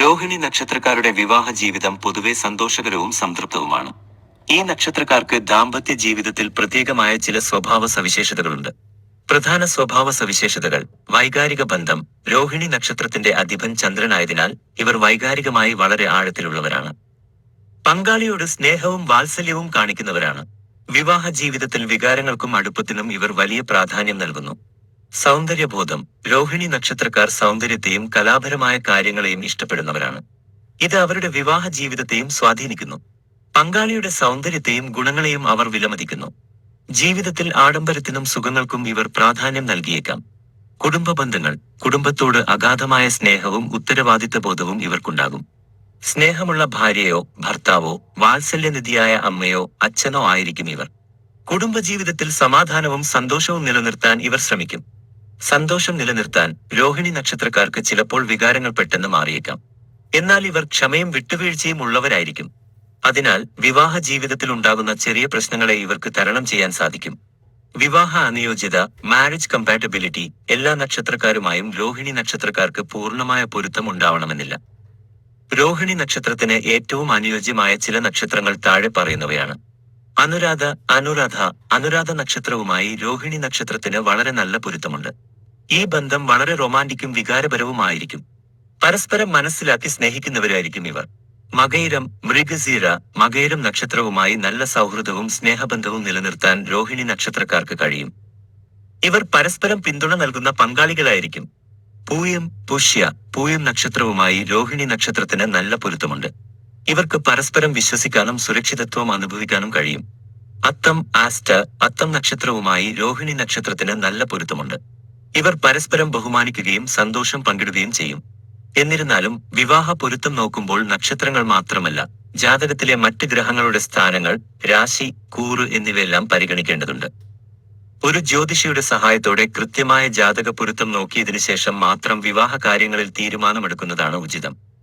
രോഹിണി നക്ഷത്രക്കാരുടെ വിവാഹ ജീവിതം പൊതുവെ സന്തോഷകരവും സംതൃപ്തവുമാണ്. ഈ നക്ഷത്രക്കാർക്ക് ദാമ്പത്യ ജീവിതത്തിൽ പ്രത്യേകമായ ചില സ്വഭാവ സവിശേഷതകളുണ്ട്. പ്രധാന സ്വഭാവ സവിശേഷതകൾ വൈകാരിക ബന്ധം രോഹിണി നക്ഷത്രത്തിന്റെ അധിപൻ ചന്ദ്രനായതിനാൽ ഇവർ വൈകാരികമായി വളരെ ആഴത്തിലുള്ളവരാണ്. പങ്കാളിയോട് സ്നേഹവും വാത്സല്യവും കാണിക്കുന്നവരാണ്. വിവാഹ ജീവിതത്തിൽ വികാരങ്ങൾക്കും അടുപ്പത്തിനും ഇവർ വലിയ പ്രാധാന്യം നൽകുന്നു. സൗന്ദര്യബോധം. രോഹിണി നക്ഷത്രക്കാർ സൗന്ദര്യത്തെയും കലാപരമായ കാര്യങ്ങളെയും ഇഷ്ടപ്പെടുന്നവരാണ്. ഇത് അവരുടെ വിവാഹ ജീവിതത്തെയും സ്വാധീനിക്കുന്നു. പങ്കാളിയുടെ സൗന്ദര്യത്തെയും ഗുണങ്ങളെയും അവർ വിലമതിക്കുന്നു. ജീവിതത്തിൽ ആഡംബരത്തിനും സുഖങ്ങൾക്കും ഇവർ പ്രാധാന്യം നൽകിയേക്കാം. കുടുംബ ബന്ധങ്ങൾ കുടുംബത്തോട് അഗാധമായ സ്നേഹവും ഉത്തരവാദിത്ത ബോധവും ഇവർക്കുണ്ടാകും. സ്നേഹമുള്ള ഭാര്യയോ ഭർത്താവോ വാത്സല്യനിധിയായ അമ്മയോ അച്ഛനോ ആയിരിക്കും ഇവർ. കുടുംബജീവിതത്തിൽ സമാധാനവും സന്തോഷവും നിലനിർത്താൻ ഇവർ ശ്രമിക്കും. സന്തോഷം നിലനിർത്താൻ രോഹിണി നക്ഷത്രക്കാർക്ക് ചിലപ്പോൾ വികാരങ്ങൾ പെട്ടെന്ന് മാറിയേക്കാം. എന്നാൽ ഇവർ ക്ഷമയും വിട്ടുവീഴ്ചയും ഉള്ളവരായിരിക്കും. അതിനാൽ വിവാഹ ജീവിതത്തിൽ ഉണ്ടാകുന്ന ചെറിയ പ്രശ്നങ്ങളെ ഇവർക്ക് തരണം ചെയ്യാൻ സാധിക്കും. വിവാഹ അനുയോജ്യത മാരേജ് കമ്പാറ്റബിലിറ്റി എല്ലാ നക്ഷത്രക്കാരുമായും രോഹിണി നക്ഷത്രക്കാർക്ക് പൂർണമായ പൊരുത്തം ഉണ്ടാവണമെന്നില്ല. രോഹിണി നക്ഷത്രത്തിന് ഏറ്റവും അനുയോജ്യമായ ചില നക്ഷത്രങ്ങൾ താഴെ പറയുന്നവയാണ്. അനുരാധ അനുരാധ അനുരാധ നക്ഷത്രവുമായി രോഹിണി നക്ഷത്രത്തിന് വളരെ നല്ല പൊരുത്തമുണ്ട്. ഈ ബന്ധം വളരെ റൊമാന്റിക്കും വികാരപരവുമായിരിക്കും. പരസ്പരം മനസ്സിലാക്കി സ്നേഹിക്കുന്നവരായിരിക്കും ഇവർ. മകയിരം മൃഗസീര മകയിരം നക്ഷത്രവുമായി നല്ല സൗഹൃദവും സ്നേഹബന്ധവും നിലനിർത്താൻ രോഹിണി നക്ഷത്രക്കാർക്ക് കഴിയും. ഇവർ പരസ്പരം പിന്തുണ നൽകുന്ന പങ്കാളികളായിരിക്കും. പൂയം പുഷ്യ പൂയം നക്ഷത്രവുമായി രോഹിണി നക്ഷത്രത്തിന് നല്ല പൊരുത്തമുണ്ട്. ഇവർക്ക് പരസ്പരം വിശ്വസിക്കാനും സുരക്ഷിതത്വം അനുഭവിക്കാനും കഴിയും. അത്തം ആസ്റ്റ അത്തം നക്ഷത്രവുമായി രോഹിണി നക്ഷത്രത്തിന് നല്ല പൊരുത്തമുണ്ട്. ഇവർ പരസ്പരം ബഹുമാനിക്കുകയും സന്തോഷം പങ്കിടുകയും ചെയ്യും. എന്നിരുന്നാലും വിവാഹ പൊരുത്തം നോക്കുമ്പോൾ നക്ഷത്രങ്ങൾ മാത്രമല്ല ജാതകത്തിലെ മറ്റ് ഗ്രഹങ്ങളുടെ സ്ഥാനങ്ങൾ രാശി കൂറ് എന്നിവയെല്ലാം പരിഗണിക്കേണ്ടതുണ്ട്. ഒരു ജ്യോതിഷിയുടെ സഹായത്തോടെ കൃത്യമായ ജാതക പൊരുത്തം നോക്കിയതിനു ശേഷം മാത്രം വിവാഹ കാര്യങ്ങളിൽ തീരുമാനമെടുക്കുന്നതാണ് ഉചിതം.